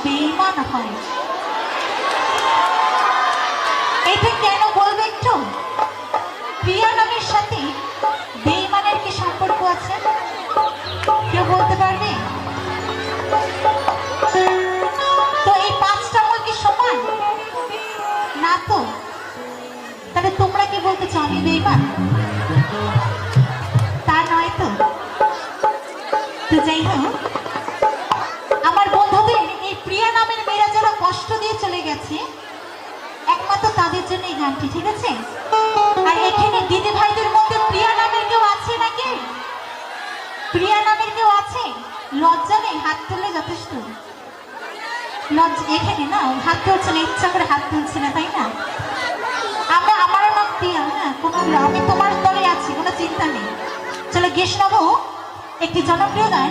হয় এটা কেন বলবে একটু? প্রিয়া নামের সাথে বেইমানের কি সম্পর্ক আছে? কেউ বলতে পারবে? তো এই পাঁচটা আঙুল কি সমান? না তো। তাহলে তোমরা কি বলতে চাও আমি বেইমান গেছে। একমাত্র তাদের জন্য এই গানটি, ঠিক আছে? আর এখানে দিদি ভাইদের মধ্যে প্রিয়া নামের কেউ আছে নাকি? প্রিয়া নামের কেউ আছে? লজ্জা নেই, হাত তুললে যথেষ্ট। লজ্জা, এখানে না হাত তুলছে না, ইচ্ছা করে হাত তুলছে না, তাই না? আমরা আমারও নাম প্রিয়া হ্যাঁ কোনো আমি তোমার দলে আছি, কোনো চিন্তা নেই। চলো গেস নেব একটি জনপ্রিয় গান।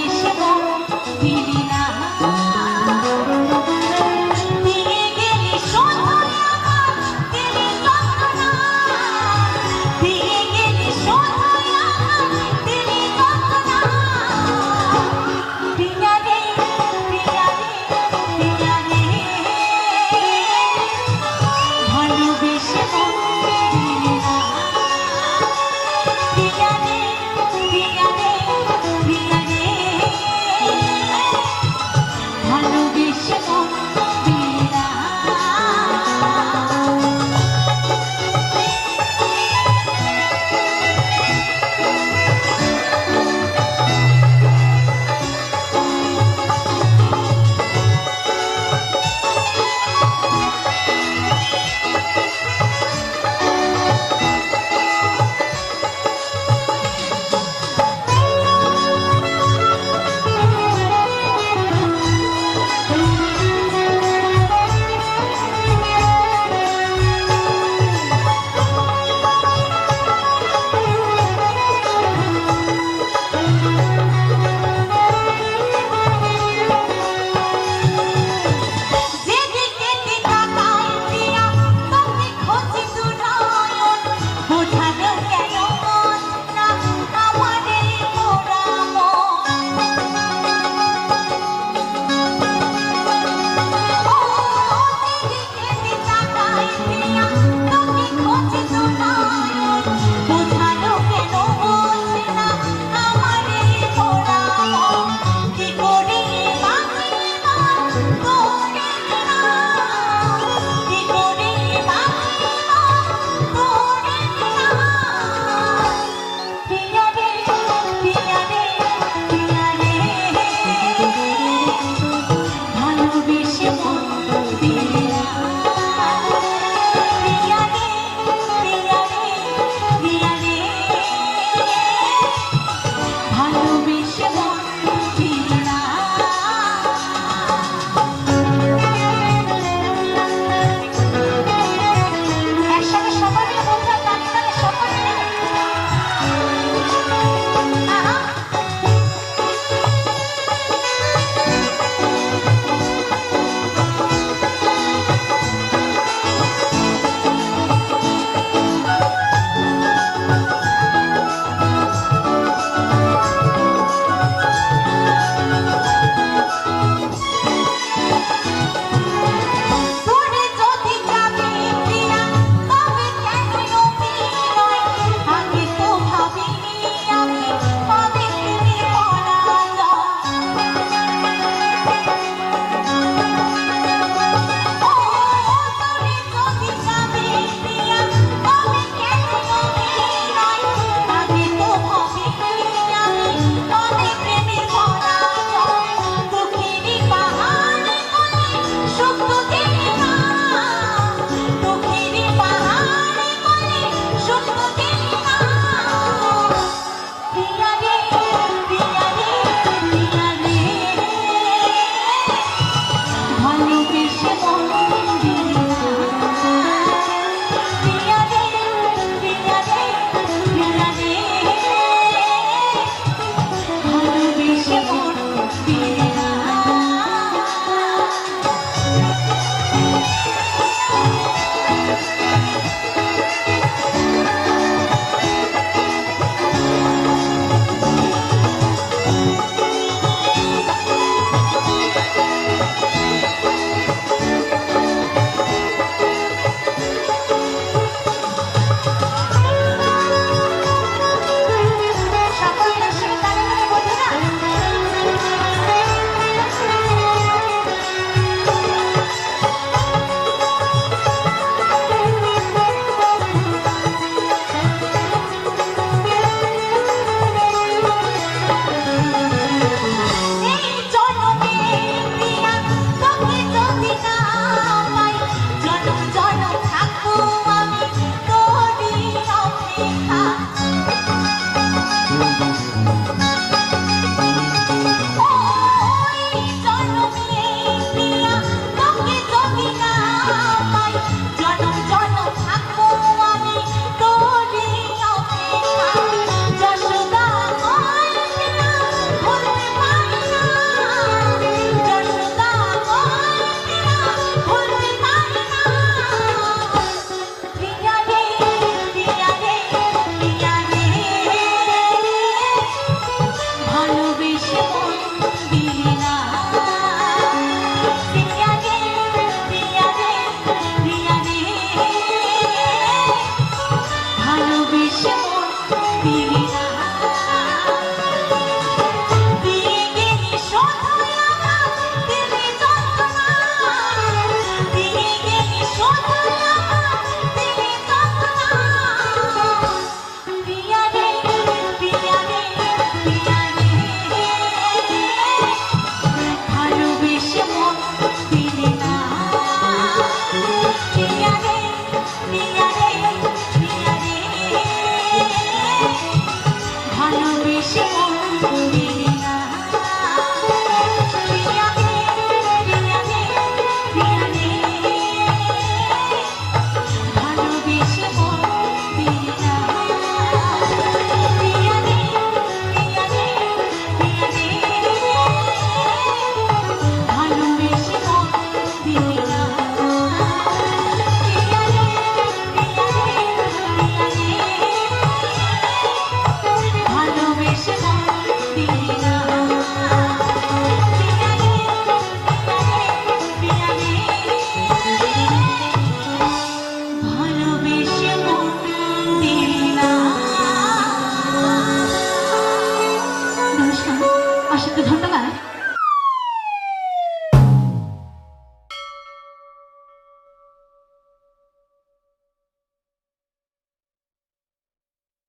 Jerusalem.